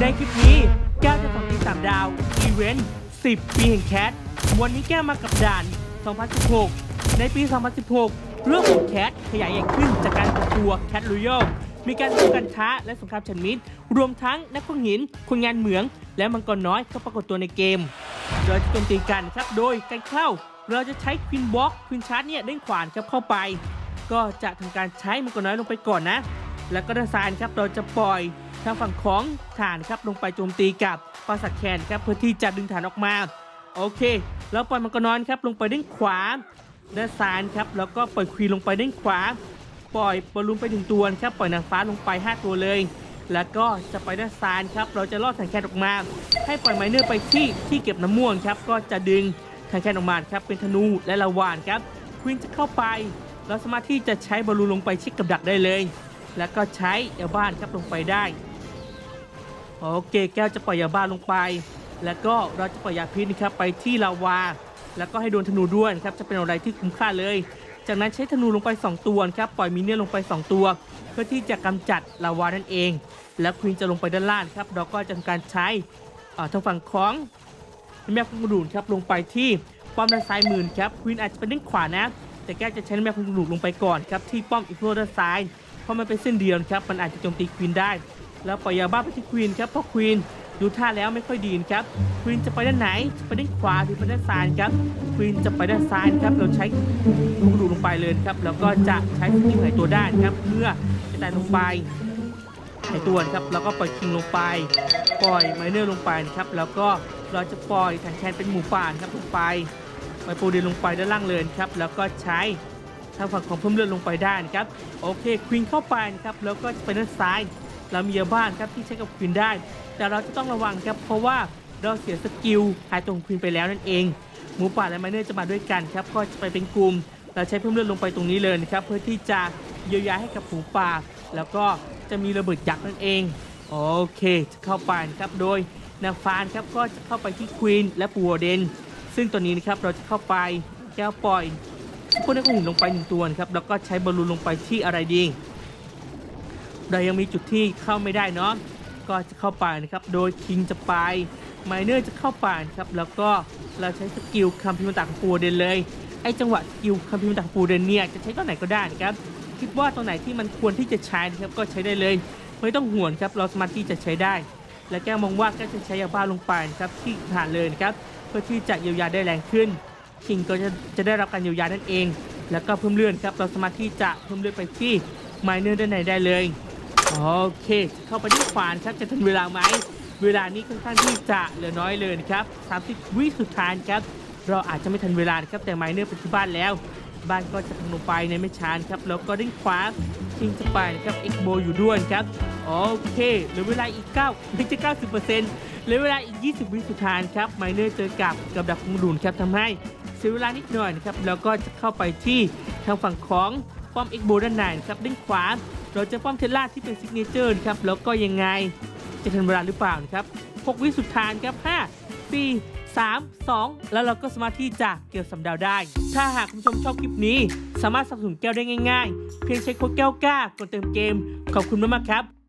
ในคลิปนี้แก้วจะส่งทีมสามดาว อีเวนต์ 10 ปีแห่งแคท วันนี้แก้วมากับด่าน 2016 ในปี 2016 เรื่องของแคทขยายใหญ่ขึ้นจากการเปิดตัวแคทร o ยัลมีการสู้กันค้าและสงครามฉันมิตรวมทั้งนักข้องหิน คนงานเหมือง และมังกรน้อยก็ปรากฏตัวในเกม โดยจะโจมตีกันครับ โดยการเข้า เราจะใช้ควินบล็อกควินชาร์จเนี่ยเด้งขวานครับเข้าไป ก็จะทำการใช้มังกรน้อยลงไปก่อนนะ แล้วก็ด้านซ้ายนครับเราจะปล่อยทางฝั่งของฐานครับลงไปโจมตีกับปราสาทแคนครับเพื่อที่จะดึงฐานออกมาโอเค แล้วปล่อยมังกรนอยครับลงไปด้านขวาด้านซ้ายครับแล้วก็ปล่อยควีนลงไปด้านขวา ปล่อยบอลลูนไปถึงตัวครับปล่อยนางฟ้าลงไป 5 ตัวเลย แล้วก็จะไปด้านซ้ายครับเราจะลอดถังแคนออกมา ให้ปล่อยไมเนอร์ไปที่ที่เก็บน้ำม่วงครับก็จะดึงถังแคนออกมาครับเป็นธนูและละวานครับควีนจะเข้าไป เราสามารถที่จะใช้บอลลูนลงไปชิดกับดักได้เลย แล้วก็ใช้ยาบ้านครับลงไปได้ โอเคแก้วจะปล่อยยาบ้านลงไป แล้วก็เราจะปล่อยยาพิษนะครับไปที่ลาวา แล้วก็ให้โดนธนูด้วยนครับจะเป็นอะไรที่คุ้มค่าเลย จากนั้นใช้ธนูลงไป 2 ตัวครับปล่อยมินเนี่ยลงไป 2 ตัว เพื่อที่จะกำจัดลาวานั่นเอง แล้วควีนจะลงไปด้านล่างครับเราก็จะทำการใช้ทางฝั่งของแม่คุณกระดูนครับลงไปที่ป้อมด้านซ้ายมือครับควีนอาจจะเป็นด้านขวานะแต่แก้วจะใช้แม่คุณกระดูกลงไปก่อนครับที่ป้อมอีกโรด้านซ้าย เพราะมันเป็นเส้นเดียวนครับมันอาจจะโจมตีควีนได้ แล้วปล่อยยาบ้าไปที่ควีนครับเพราะควีนดูท่าแล้วไม่ค่อยดีนครับควีนจะไปด้านไหนจะไปด้านขวาหรือไปด้านซ้ายครับควีนจะไปด้านซ้ายครับเราใช้ลูกดูลงไปเลยครับแล้วก็จะใช้สกิลหายตัวได้นครับเพื่อจะแตะลงไปหายตัวครับแล้วก็ปล่อยคิงลงไป ปล่อยไมเนอร์ลงไปนะครับแล้วก็เราจะปล่อยถังแคนเป็นหมูป่านครับลงไปปล่อยโปรเดนลงไปด้านล่างเลยครับแล้วก็ใช้ ทางฝั่งของเพิ่มเลือดลงไปได้นะครับโอเคควีนเข้าไปนะครับแล้วก็จะไปด้านซ้าย เรามีบ้านครับที่ใช้กับควีนได้ แต่เราจะต้องระวังครับเพราะว่าเราเสียสกิลหายตัวของควีนไปแล้วนั่นเองหมูป่าและไมเนอร์จะมาด้วยกันครับก็จะไปเป็นกลุ่มเราใช้เพิ่มเลือดลงไปตรงนี้เลยนะครับเพื่อที่จะเยียวยาให้กับหมูป่า แล้วก็จะมีระเบิดยักษ์นั่นเองโอเคจะเข้าไปนะครับโดยนาฟานครับก็จะเข้าไปที่ควีนและปูวเดนซึ่งตัวนี้นะครับเราจะเข้าไปแก้วปล่อย พวกนักหุ่นลงไปหนึ่งตัวนะครับแล้วก็ใช้บอลลูนลงไปที่อะไรดีเรายังมีจุดที่เข้าไม่ได้เนาะก็จะเข้าไปนะครับ โดยคิงจะไปไมเนอร์จะเข้าไปนะครับ แล้วก็เราใช้สกิลคัมพิมพ์ต่างปูเดนเลยไอ้จังหวะสกิลคัมพิมพ์ต่างปูเดนเนี่ยจะใช้ตอนไหนก็ได้นะครับคิดว่าตรงไหนที่มันควรที่จะใช้นะครับก็ใช้ได้เลย ไม่ต้องห่วงครับเราสามารถที่จะใช้ได้ และแก้มองว่าก็จะใช้ยาบ้าลงไปนะครับที่ฐานเลยนะครับเพื่อที่จะเยียวยาได้แรงขึ้น คิงก็จะจะได้รับการเยียวยานั่นเอง แล้วก็เพิ่มเลื่อดครับเราสามารถที่จะเพิ่มเลื่อดไปที่ไมเนอร์ด้านในได้เลยโอเค เข้าไปที่ขวานครับจะทันเวลาไหมเวลานี้ค่อนข้างที่จะเหลือน้อยเลยครับ30วิสุดท้ายครับเราอาจจะไม่ทันเวลาครับแต่ไมเนอร์ไปที่บ้านแล้ว บ้านก็จะพังลงไปในไม่ช้าครับแล้วก็ด้านขวาคิงจะไปครับเอ็กโบอยู่ด้วยครับโอเคเหลือเวลาอีก9ไม่ใช่90%เหลือเวลาอีก 20 วิสุดท้ายครับไมเนอร์เจอกับกับดักของดูนครับทำให้เสียเวลานิดหน่อยนะครับแล้วก็จะเข้าไปที่ทางฝั่งของป้อมเอ็กโบด้านในครับด้านขวาเราจะป้อมเทสลาที่เป็นซิกเนเจอร์ครับแล้วก็ยังไงจะทันเวลาหรือเปล่านะครับ 6 วิสุดท้ายครับ 5 4 3 2 แล้วเราก็สามารถที่จะเก็บสำดาวได้ ถ้าหากคุณผู้ชมชอบคลิปนี้ สามารถสนับสนุนแก้วได้ง่าย ๆ เพียงใช้โค้ดแก้วกล้ากดเติมเกม ขอบคุณมากๆครับ